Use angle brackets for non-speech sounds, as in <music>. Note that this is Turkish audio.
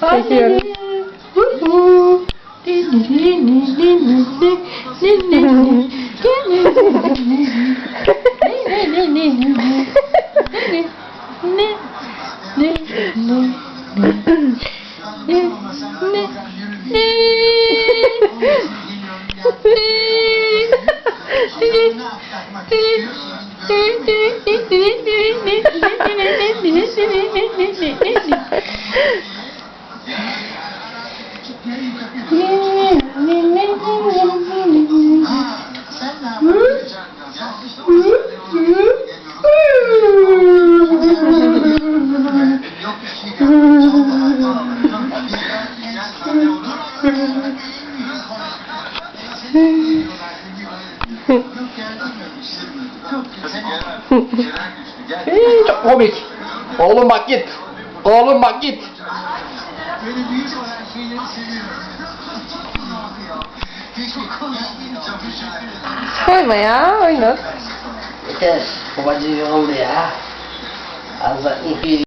Çekiyorum. <laughs> Çok komik. Oğlum bak git. Oğlum bak git. Böyle büyük olan şeyleri seviyorum. Koyma ya oynat. que é forma de nomear as